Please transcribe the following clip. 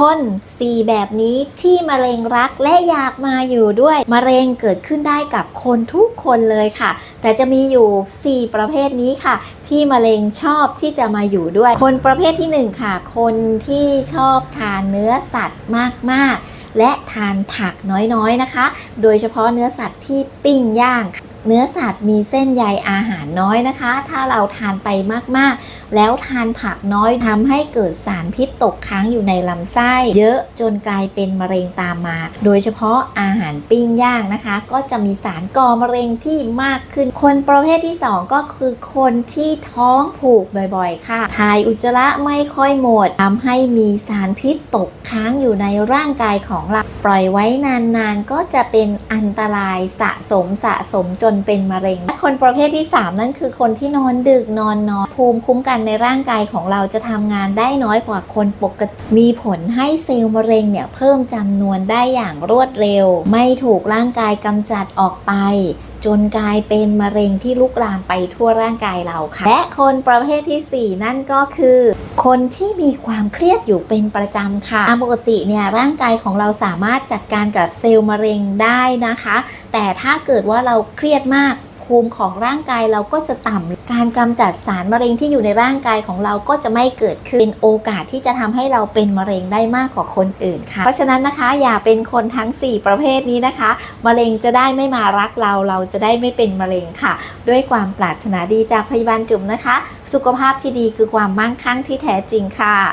คน4แบบนี้ที่มะเร็งรักและอยากมาอยู่ด้วย มะเร็งเกิดขึ้นได้กับคนทุกคนเลยค่ะ แต่จะมีอยู่ 4 ประเภทนี้ค่ะ ที่มะเร็งชอบที่จะมาอยู่ด้วย คนประเภทที่ 1 ค่ะ คนที่ชอบทานเนื้อสัตว์มากๆ และทานผักน้อยๆนะคะ โดยเฉพาะเนื้อสัตว์ที่ปิ้งย่างค่ะ เนื้อสัตว์มีเส้นใยอาหารน้อยนะคะ ถ้าเราทานไปมากๆ แล้วทานผักน้อยทำให้เกิดสารพิษตกค้างอยู่ในลำไส้ เยอะจนกลายเป็นมะเร็งตามมา โดยเฉพาะอาหารปิ้งย่างนะคะ ก็จะมีสารก่อมะเร็งที่มากขึ้น คนประเภทที่ 2 ก็คือคนที่ท้องผูกบ่อยๆ ค่ะถ่ายอุจจาระไม่ค่อยหมดทำให้มีสารพิษตกค้างอยู่ในร่างกายของเราปล่อยไว้นานๆ ก็จะเป็นอันตรายสะสมสะสมจนนเป็นมะเร็ง คนประเภทที่ 3 นั่นคือคนที่นอนดึกนอนนอนภูมิคุ้มกันในร่างกายของเราจะทำงานได้น้อยกว่าคนปกติมีผลให้เซลล์มะเร็งเนี่ยเพิ่มจำนวนได้อย่างรวดเร็ว ไม่ถูกร่างกายกำจัดออกไปจนกลายเป็นมะเร็งที่ลุกลามไปทั่วร่างกายเราค่ะ และคนประเภททีสี่ 4 นั่นก็คือ คนที่มีความเครียดอยู่เป็นประจำค่ะตามปกติเนี่ยร่างกายของเราสามารถจัดการกับเซลล์มะเร็งได้นะคะ แต่ถ้าเกิดว่าเราเครียดมาก ภูมิของร่างกายเราก็จะต่ำการกำจัดสารมะเร็งที่อยู่ในร่างกายของเราก็จะไม่เกิดขึ้นเป็นโอกาสที่จะทำให้เราเป็นมะเร็งได้มากกว่าคนอื่นค่ะ เพราะฉะนั้นนะคะอย่าเป็นคนทั้ง 4 ประเภทนี้นะคะ มะเร็งจะได้ไม่มารักเรา เราจะได้ไม่เป็นมะเร็งค่ะ ด้วยความปรารถนาดีจากพยาบาลจุ๋มนะคะ สุขภาพที่ดีคือความมั่งคั่งที่แท้จริงค่ะ